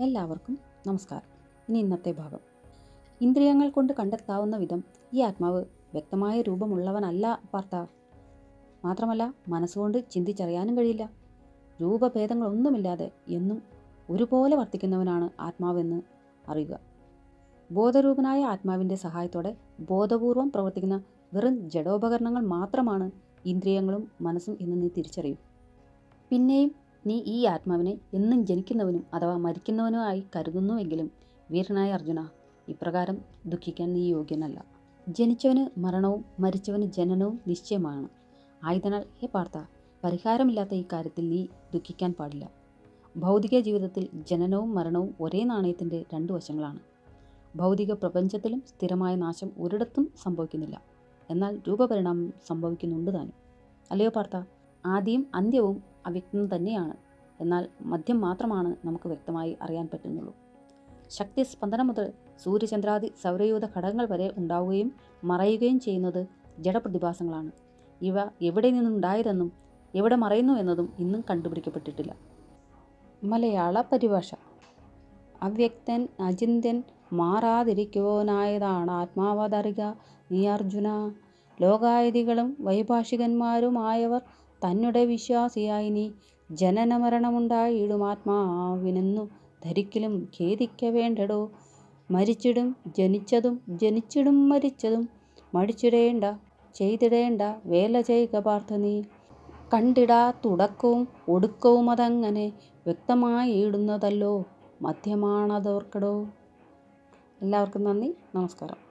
എല്ലാവർക്കും നമസ്കാരം. ഇനി ഇന്നത്തെ ഭാഗം. ഇന്ദ്രിയങ്ങൾ കൊണ്ട് കണ്ടെത്താവുന്ന വിധം ഈ ആത്മാവ് വ്യക്തമായ രൂപമുള്ളവനല്ല പാർത്ത. മാത്രമല്ല മനസ്സുകൊണ്ട് ചിന്തിച്ചറിയാനും കഴിയില്ല. രൂപഭേദങ്ങളൊന്നുമില്ലാതെ എന്നും ഒരുപോലെ വർത്തിക്കുന്നവനാണ് ആത്മാവെന്ന് അറിയുക. ബോധരൂപനായ ആത്മാവിന്റെ സഹായത്തോടെ ബോധപൂർവം പ്രവർത്തിക്കുന്ന വെറും ജഡോപകരണങ്ങൾ മാത്രമാണ് ഇന്ദ്രിയങ്ങളും മനസ്സും എന്ന് നീ തിരിച്ചറിയും. പിന്നെയും നീ ഈ ആത്മാവിനെ എന്നും ജനിക്കുന്നവനും അഥവാ മരിക്കുന്നവനുമായി കരുതുന്നുവെങ്കിലും വീരനായ അർജുന ഇപ്രകാരം ദുഃഖിക്കാൻ നീ യോഗ്യനല്ല. ജനിച്ചവന് മരണവും മരിച്ചവന് ജനനവും നിശ്ചയമാണ്. ആയതിനാൽ ഹേ പാർത്ത പരിഹാരമില്ലാത്ത ഈ കാര്യത്തിൽ നീ ദുഃഖിക്കാൻ പാടില്ല. ഭൗതിക ജീവിതത്തിൽ ജനനവും മരണവും ഒരേ നാണയത്തിന്റെ രണ്ടു വശങ്ങളാണ്. ഭൗതിക പ്രപഞ്ചത്തിലും സ്ഥിരമായ നാശം ഒരിടത്തും സംഭവിക്കുന്നില്ല. എന്നാൽ രൂപപരിണാമം സംഭവിക്കുന്നുണ്ട് താനും. അല്ലയോ പാർത്ത ആദ്യം അന്ത്യവും അവ്യക്തം തന്നെയാണ്. എന്നാൽ മദ്യം മാത്രമാണ് നമുക്ക് വ്യക്തമായി അറിയാൻ പറ്റുന്നുള്ളൂ. ശക്തി സ്പന്ദനം മുതൽ സൂര്യചന്ദ്രാദി സൗരയൂഥ ഘടകങ്ങൾ വരെ ഉണ്ടാവുകയും മറയുകയും ചെയ്യുന്നത് ജഡപ്രതിഭാസങ്ങളാണ്. ഇവ എവിടെ നിന്നുണ്ടായതെന്നും എവിടെ മറയുന്നു എന്നതും ഇന്നും കണ്ടുപിടിക്കപ്പെട്ടിട്ടില്ല. മലയാള പരിഭാഷ. അവ്യക്തൻ അചിന്ത്യൻ മാറാതിരിക്കുവാനായതാണ് ആത്മാവതറിക നീ അർജുന ലോകായതികളും വൈഭാഷികന്മാരുമായവർ തന്നെ വിശ്വാസിയായി നീ ജനനമരണമുണ്ടായിടും ആത്മാവിനെന്നു ധരിക്കലും ഖേദിക്ക വേണ്ടടോ മരിച്ചിടും ജനിച്ചതും ജനിച്ചിടും മരിച്ചതും മടിച്ചിടേണ്ട ചെയ്തിടേണ്ട വേല ചെയ്യുക പാർത്ഥ നീ. കണ്ടിടാ തുടക്കവും ഒടുക്കവും അതങ്ങനെ വ്യക്തമായിടുന്നതല്ലോ മധ്യമാണതോർക്കടോ. എല്ലാവർക്കും നന്ദി നമസ്കാരം.